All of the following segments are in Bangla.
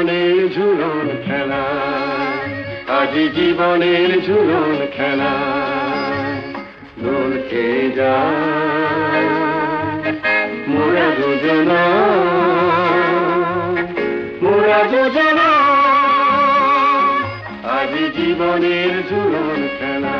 জীবনের ঝুলন খেলা। আজি জীবনের ঝুলন খেলা। দোল খেয়ে যা মোরা যোজনা মোরা যোজনা আজি জীবনের ঝুলন খেলা।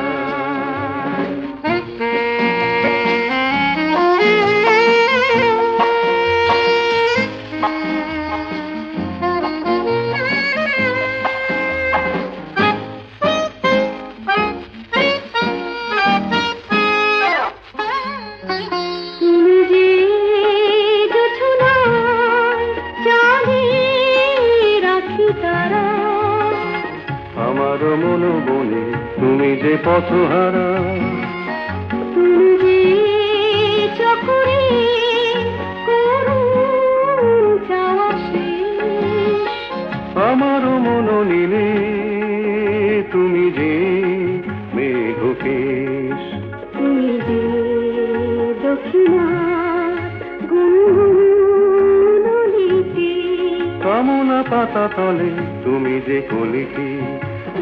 পাতা তলে তুমি যে কলিকে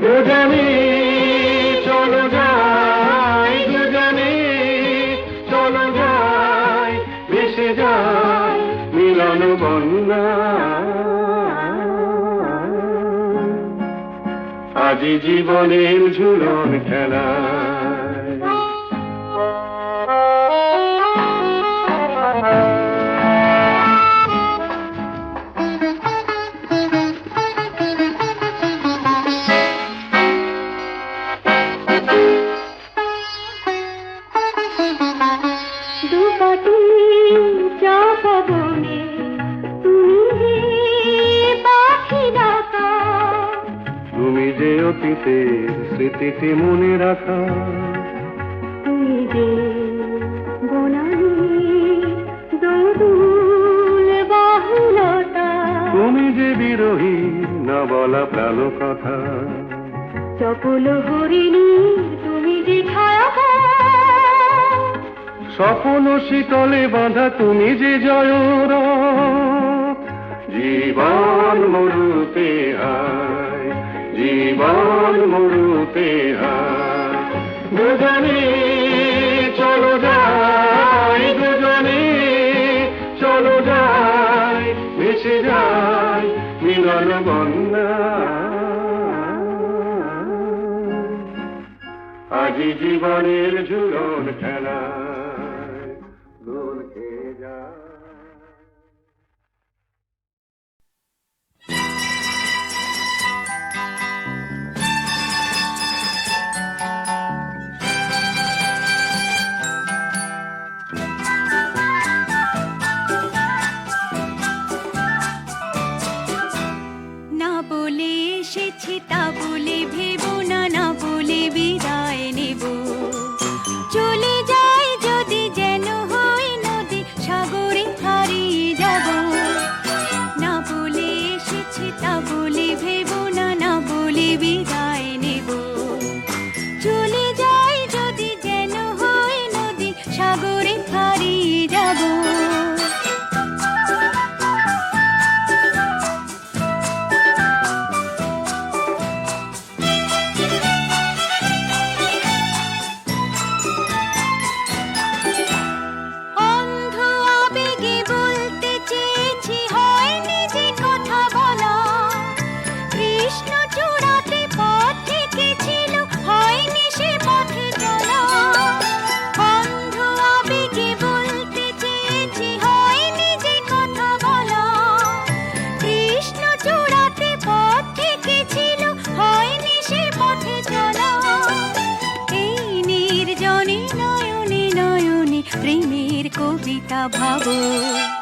দুজনে চলো যাই, দুজনে চলো যাই ভেসে যাই মিলন বন্যা। আজি জীবনের ঝুলন খেলা। দুপাটি চাপা বনে তুমি পাখি ডাকা তুমি যে অতীতের স্মৃতিটি মনে রাখা। তুমি যে বনানি দোদুল বাহুলতা। তুমি যে বিরোহী না বলা প্রাণ কথা চপল হরিণী তুমি যে ছায়া স্বপন শীতলে বাঁধা তুমি যে জয়র জীবন মরুতে হায় জীবন মরুতে হায়। দুজনে চলো যাই দুজনে চলো যাই ভেসে যাই মিলন বন্যা জীবনের ঝুলন খেলা। भावो।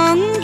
অঙ্গ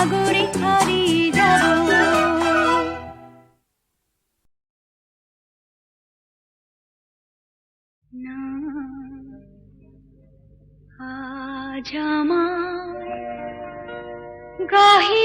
সাগরে হারিয়ে যাব। না আজ আমার গাহি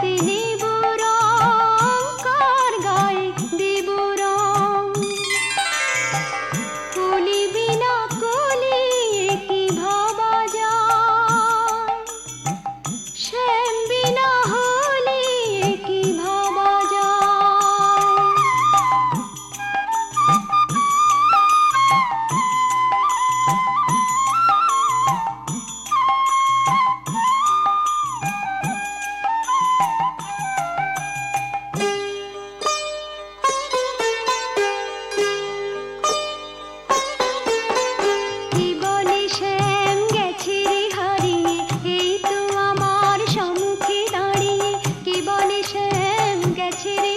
第一 ছেড়ে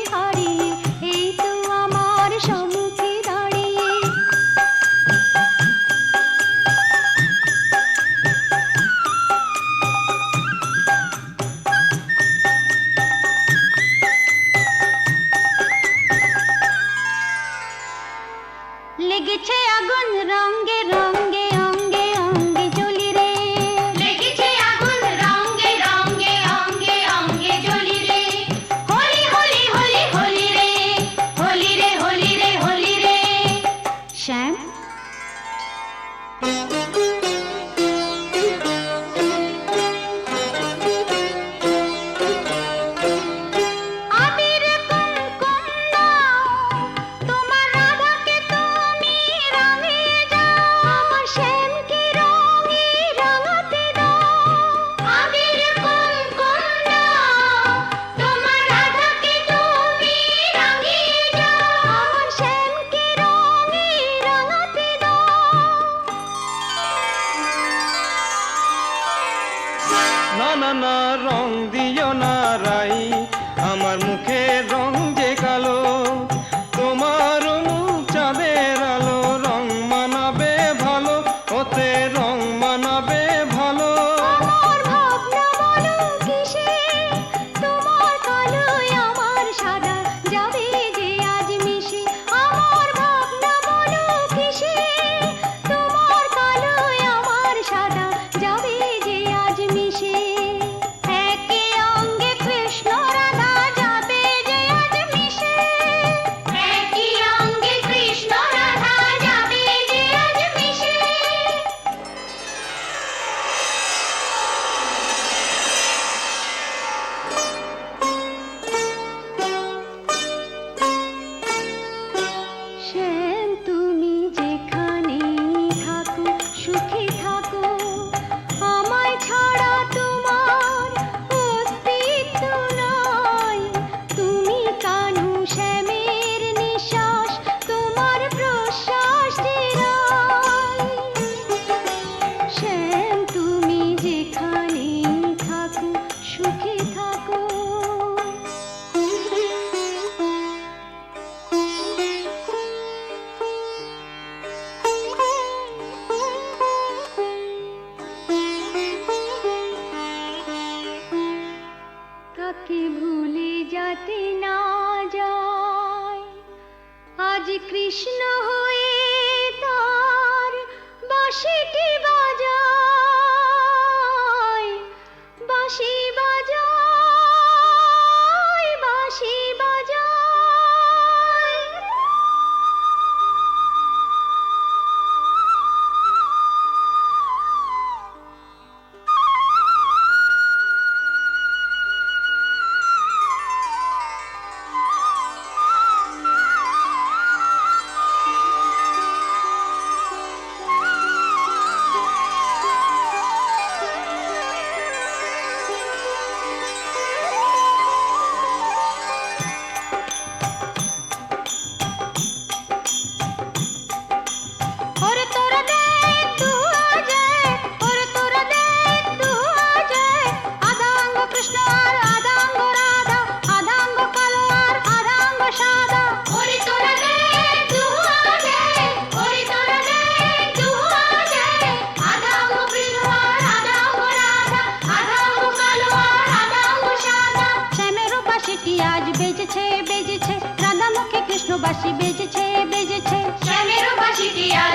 Yeah.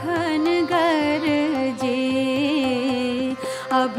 खन गर्ज अब